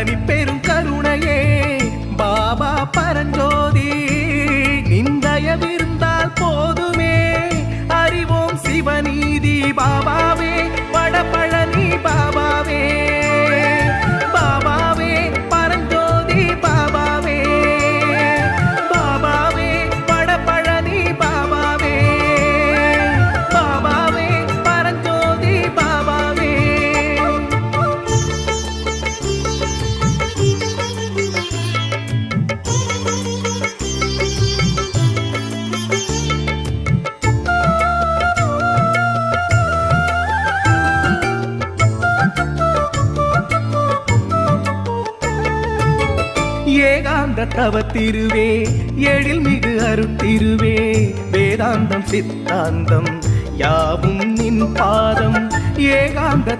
தனி ஏகாந்த தவத்திருவே எழில் மிகு அருத்திருவே வேதாந்தம் சித்தாந்தம் யாவும் நின் பாதம் ஏகாந்த